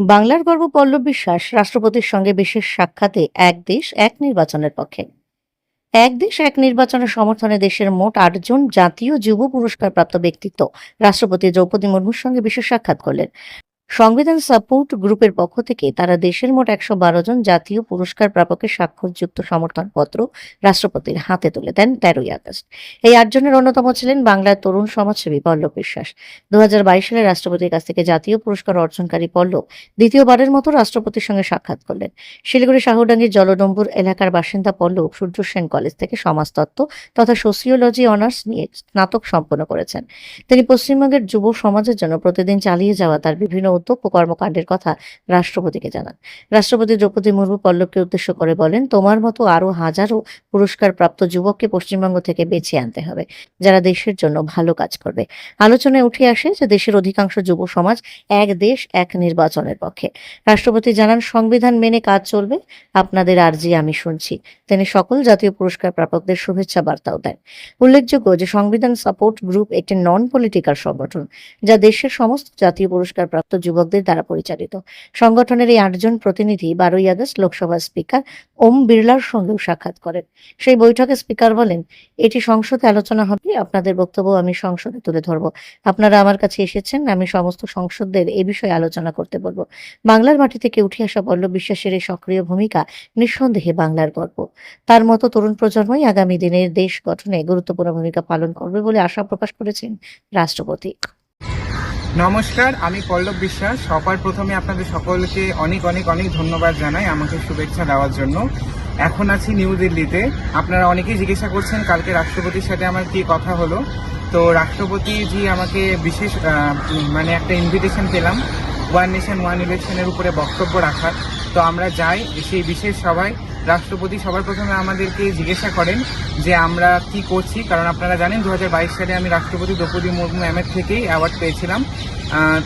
বাংলার গর্ব পল্লব বিশ্বাস রাষ্ট্রপতির সঙ্গে বিশেষ সাক্ষাতে এক দেশ এক নির্বাচনের পক্ষে। এক দেশ এক নির্বাচনের সমর্থনে দেশের মোট আটজন জাতীয় যুব পুরস্কার প্রাপ্ত ব্যক্তিত্ব রাষ্ট্রপতি দ্রৌপদী মুর্মুর সঙ্গে বিশেষ সাক্ষাৎ করলেন। সংবিধান সাপোর্ট গ্রুপের পক্ষ থেকে তারা দেশের মোট একশো বারো জন জাতীয় পুরস্কার প্রাপকের স্বাক্ষরযুক্ত সমর্থনপত্র রাষ্ট্রপতির হাতে তুলে দেন তেরোই আগস্ট। এই আটজনের অন্যতম ছিলেন বাংলার তরুণ সমাজসেবী পল্লব বিশ্বাস। দুহাজার বাইশ সালে রাষ্ট্রপতির কাছ থেকে জাতীয় পুরস্কার অর্জনকারী পল্লব দ্বিতীয়বারের মতো রাষ্ট্রপতির সঙ্গে সাক্ষাৎ করলেন। শিলিগুড়ি শাহুডাঙ্গির জলডম্বুর এলাকার বাসিন্দা পল্লব সূর্য সেন কলেজ থেকে সমাজতত্ত্ব তথা সোসিওলজি অনার্স নিয়ে স্নাতক সম্পন্ন করেছেন। তিনি পশ্চিমবঙ্গের যুব সমাজের জন্য প্রতিদিন চালিয়ে যাওয়া তার বিভিন্ন ও কর্মকাণ্ডের কথা রাষ্ট্রপতিকে জানান। রাষ্ট্রপতি দ্রৌপদী মুর্মু পল্লবকে উদ্দেশ্য করে বলেন, তোমার মতো আরও হাজারো পুরস্কার প্রাপ্ত যুবককে পশ্চিমবঙ্গ থেকে বেছে আনতে হবে, যারা দেশের জন্য ভালো কাজ করবে। আলোচনায় উঠে আসে যে দেশের অধিকাংশ যুব সমাজ এক দেশ, এক নির্বাচনের পক্ষে। রাষ্ট্রপতি জানান, সংবিধান মেনে কাজ চলবে, আপনাদের আর্জি আমি শুনছি। তিনি সকল জাতীয় পুরস্কার প্রাপকদের শুভেচ্ছা বার্তাও দেন। উল্লেখযোগ্য যে সংবিধান সাপোর্ট গ্রুপ একটি নন পলিটিক্যাল সংগঠন, যা দেশের সমস্ত জাতীয় পুরস্কার প্রাপ্ত যুবকদের দ্বারা পরিচালিত। সংগঠনের এই আটজন প্রতিনিধি বারোই আগস্ট লোকসভার স্পিকার ওম বিড়লার সঙ্গেও সাক্ষাৎ করেন। সেই বৈঠকে স্পিকার বলেন, এটি সংসদে আলোচনা হবে, আপনাদের বক্তব্য আমি সংসদে তুলে ধরব। আপনারা আমার কাছে এসেছেন, আমি সমস্ত সংসদদের এ বিষয়ে আলোচনা করতে বলব। বাংলার মাটি থেকে উঠে আসা পল্লব বিশ্বাসের এই সক্রিয় ভূমিকা নিঃসন্দেহে বাংলার গর্ব। তার মতো তরুণ প্রজন্মই আগামী দিনের দেশ গঠনে গুরুত্বপূর্ণ ভূমিকা পালন করবে বলে আশা প্রকাশ করেছেন রাষ্ট্রপতি। নমস্কার, আমি পল্লব বিশ্বাস। সবার প্রথমে আপনাদের সকলকে অনেক অনেক অনেক ধন্যবাদ জানাই আমাকে শুভেচ্ছা দেওয়ার জন্য। এখন আছি নিউ দিল্লিতে। আপনারা অনেকেই জিজ্ঞাসা করছেন, কালকে রাষ্ট্রপতির সাথে আমার কি কথা হলো? তো রাষ্ট্রপতি জি আমাকে বিশেষ মানে একটা ইনভিটেশন পেলাম। ওয়ান নেশন ওয়ান ইলেকশনের উপরে বক্তব্য রাখার। তো আমরা যাই সেই বিশেষ সভায়। রাষ্ট্রপতি সবার প্রথমে আমাদেরকে জিজ্ঞাসা করেন যে আমরা কি করছি, কারণ আপনারা জানেন দু হাজার বাইশ সালে আমি রাষ্ট্রপতি দ্রৌপদী মুর্মু ম্যামের থেকেই অ্যাওয়ার্ড পেয়েছিলাম।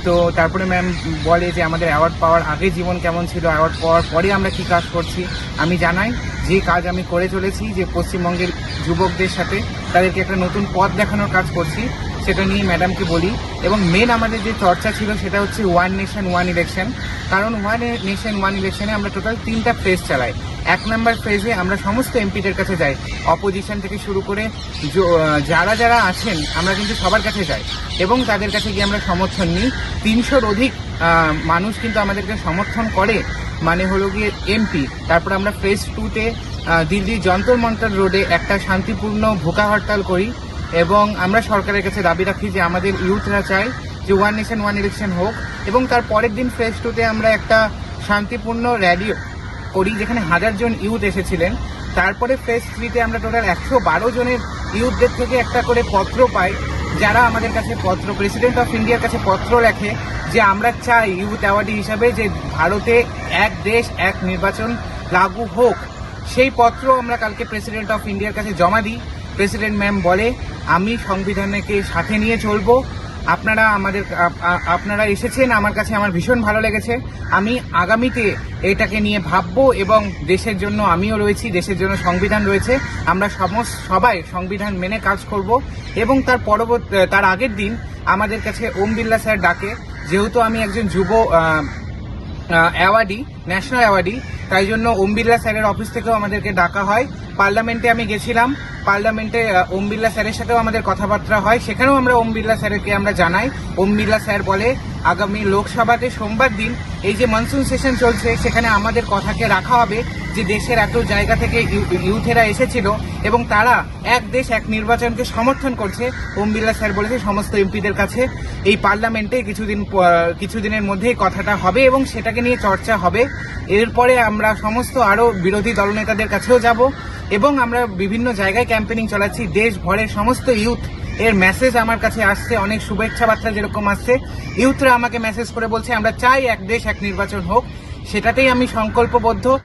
তো তারপরে ম্যাম বলে যে আমাদের অ্যাওয়ার্ড পাওয়ার আগে জীবন কেমন ছিল অ্যাওয়ার্ড পাওয়ার পরে আমরা কি কাজ করছি। আমি জানাই যে কাজ আমি করে চলেছি, যে পশ্চিমবঙ্গের যুবকদের সাথে তাদেরকে একটা নতুন পথ দেখানোর কাজ করছি, সেটা নিয়ে ম্যাডামকে বলি। এবং মেন আমাদের যে চর্চা ছিল সেটা হচ্ছে ওয়ান নেশন ওয়ান ইলেকশন কারণ ওয়ান নেশন ওয়ান ইলেকশনে আমরা টোটাল তিনটা ফেজ চালাই। এক নাম্বার ফেজে আমরা সমস্ত এমপিদের কাছে যাই। অপোজিশন থেকে শুরু করে যারা যারা আছেন, আমরা কিন্তু সবার কাছে যাই। এবং তাদের কাছে গিয়ে আমরা সমর্থন নিই। তিনশোর অধিক মানুষ কিন্তু আমাদেরকে সমর্থন করে। মানে হলো গিয়ে এমপি তারপর আমরা ফেজ টুতে দিল্লি যন্তর মন্তর রোডে একটা শান্তিপূর্ণ ভোকা হরতাল করি। এবং আমরা সরকারের কাছে দাবি রাখি যে আমাদের ইউথরা চাই যে ওয়ান নেশন ওয়ান ইলেকশন হোক। এবং তার পরের দিন ফেজ টুতে আমরা একটা শান্তিপূর্ণ র্যালি করি, যেখানে হাজার জন ইউথ এসেছিলেন। তারপরে ফেজ থ্রিতে আমরা টোটাল একশো বারো জনের ইউথদের থেকে একটা করে পত্র পাই, যারা আমাদের কাছে পত্র প্রেসিডেন্ট অফ ইন্ডিয়ার কাছে পত্র লেখে যে আমরা চাই ইউথ অ্যাওয়ার্ডি হিসাবে যে ভারতে এক দেশ, এক নির্বাচন লাগু হোক। সেই পত্র আমরা কালকে প্রেসিডেন্ট অফ ইন্ডিয়ার কাছে জমা দিই। প্রেসিডেন্ট ম্যাম বলে, আমি সংবিধানকে সাথে নিয়ে চলবো আপনারা আমাদের আপনারা এসেছেন, আমার কাছে আমার ভীষণ ভালো লেগেছে। আমি আগামীতে এটাকে নিয়ে ভাবব এবং দেশের জন্য আমিও রয়েছি, দেশের জন্য সংবিধান রয়েছে। আমরা সমস্ত সবাই সংবিধান মেনে কাজ করব এবং তার পরবর্তী, তার আগের দিন আমাদের কাছে ওম বিল্লা স্যার ডাকে। যেহেতু আমি একজন যুব আহ, অ্যাওয়ার্ডি ন্যাশনাল অ্যাওয়ার্ডি তাই জন্য ওম বিড়লা স্যারের অফিস থেকেও আমাদেরকে ডাকা হয়। পার্লামেন্টে আমি গেছিলাম। পার্লামেন্টে ওম বিড়লা স্যারের সাথেও আমাদের কথাবার্তা হয়। সেখানেও আমরা ওম বিড়লা স্যারকে আমরা জানাই। ওম বিড়লা স্যার বলে আগামী লোকসভাতে সোমবার দিন এই যে মনসুন সেশন চলছে, সেখানে আমাদের কথাকে রাখা হবে যে দেশের এত জায়গা থেকে ইউ- ইউথেরা এসেছিল এবং তারা এক দেশ, এক নির্বাচনকে সমর্থন করছে। ওম বিড়লা স্যার বলেছে, সমস্ত এমপিদের কাছে এই পার্লামেন্টে কিছুদিন কিছুদিনের মধ্যেই কথাটা হবে এবং সেটাকে নিয়ে চর্চা হবে। এরপরে আমরা সমস্ত আরও বিরোধী দলনেতাদের কাছেও যাব এবং আমরা বিভিন্ন জায়গায় ক্যাম্পেনিং চালাচ্ছি। দেশ ভরের সমস্ত ইউথ এর মেসেজ আমার কাছে আসছে, অনেক শুভেচ্ছা বার্তা যেরকম আসছে। ইউথরা আমাকে মেসেজ করে বলছে, আমরা চাই এক দেশ, এক নির্বাচন হোক। সেটাতেই আমি সংকল্পবদ্ধ।